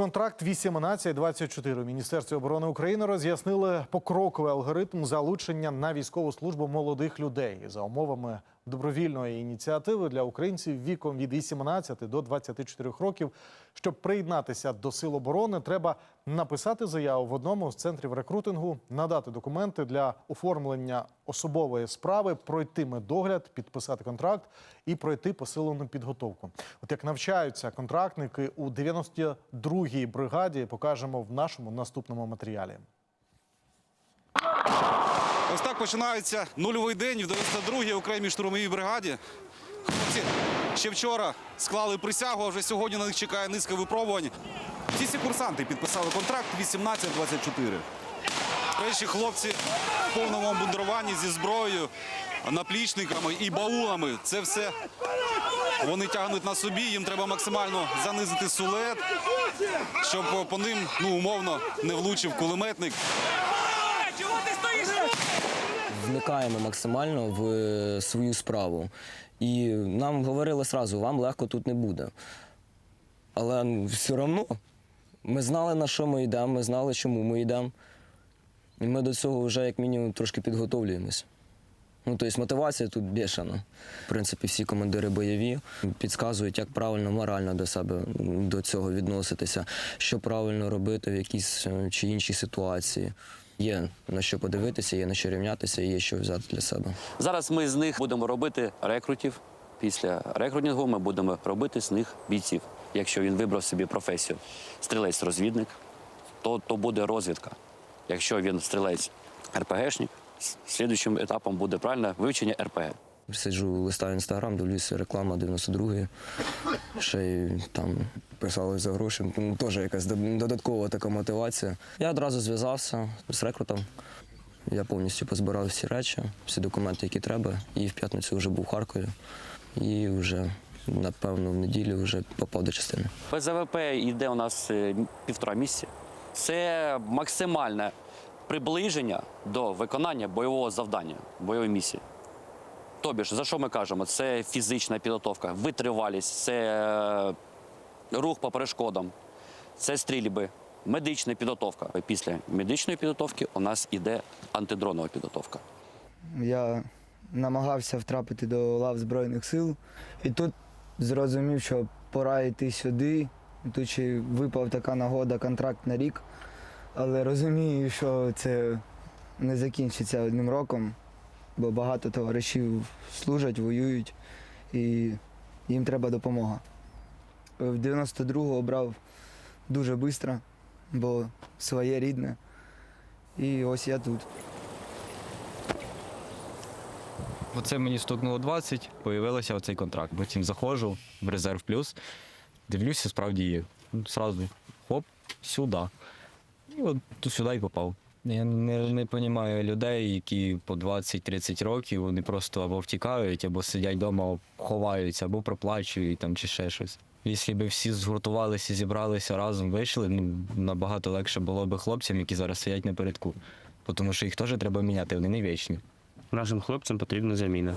Контракт 18-24 у Міністерстві оборони України роз'яснили покроковий алгоритм залучення на військову службу молодих людей. За умовами добровільної ініціативи для українців віком від 18 до 24 років. Щоб приєднатися до сил оборони, треба написати заяву в одному з центрів рекрутингу, надати документи для оформлення особової справи, пройти медогляд, підписати контракт і пройти посилену підготовку. От як навчаються контрактники у 92-й бригаді, покажемо в нашому наступному матеріалі. Ось так починається нульовий день в 92-й окремій штурмовій бригаді. Хлопці ще вчора склали присягу, а вже сьогодні на них чекає низка випробувань. Всі курсанти підписали контракт 18-24. Перші хлопці в повному обмундируванні зі зброєю, наплічниками і баулами. Це все вони тягнуть на собі. Їм треба максимально занизити сулет, щоб по ним ну, умовно не влучив кулеметник. Вникаємо максимально в е, свою справу. І нам говорили сразу, вам легко тут не буде. Але ну, все одно ми знали, на що ми йдемо, ми знали, чому ми йдемо. І ми до цього вже як мінімум трошки підготовлюємось. Ну, тобто мотивація тут бешена. В принципі, всі командири бойові підказують, як правильно морально до себе до цього відноситися, що правильно робити в якійсь е, чи іншій ситуації. Є на що подивитися, є на що рівнятися, є що взяти для себе. Зараз ми з них будемо робити рекрутів. Після рекрутингу ми будемо робити з них бійців. Якщо він вибрав собі професію стрілець-розвідник, то, то буде розвідка. Якщо він стрілець РПГшник, слідуючим етапом буде правильне вивчення РПГ. Сиджу, листаю інстаграм, дивлюся реклама 92-ї. Ще й там писали за гроші. Ну, Теж якась додаткова така мотивація. Я одразу зв'язався з рекрутом. Я повністю позбирав всі речі, всі документи, які треба. І в п'ятницю вже був в Харкові. І вже, напевно, в неділю вже попав до частини. Без АВП йде у нас е, півтора місяці. Це максимальне приближення до виконання бойового завдання, бойової місії. Тобі ж, за що ми кажемо? Це фізична підготовка, витривалість, це е, рух по перешкодам, це стрільби, медична підготовка. Після медичної підготовки у нас іде антидронова підготовка. Я намагався втрапити до лав Збройних сил. І тут зрозумів, що пора йти сюди. Тут ще випав така нагода, контракт на рік. Але розумію, що це не закінчиться одним роком, бо багато товаришів служать, воюють, і їм треба допомога. В 92-го обрав дуже швидко, бо своє рідне. І ось я тут. Оце мені стукнуло 20, появився оцей контракт. Потім заходжу в резерв плюс, дивлюся, справді є. Сразу хоп, сюди. І от сюди і попав. Я не, не розумію людей, які по 20-30 років вони просто або втікають, або сидять вдома, ховаються, або проплачують там, чи ще щось. Якщо б всі згуртувалися, зібралися разом, вийшли, ну набагато легше було б хлопцям, які зараз сидять напередку. Тому що їх теж треба міняти, вони не вічні. Нашим хлопцям потрібна заміна.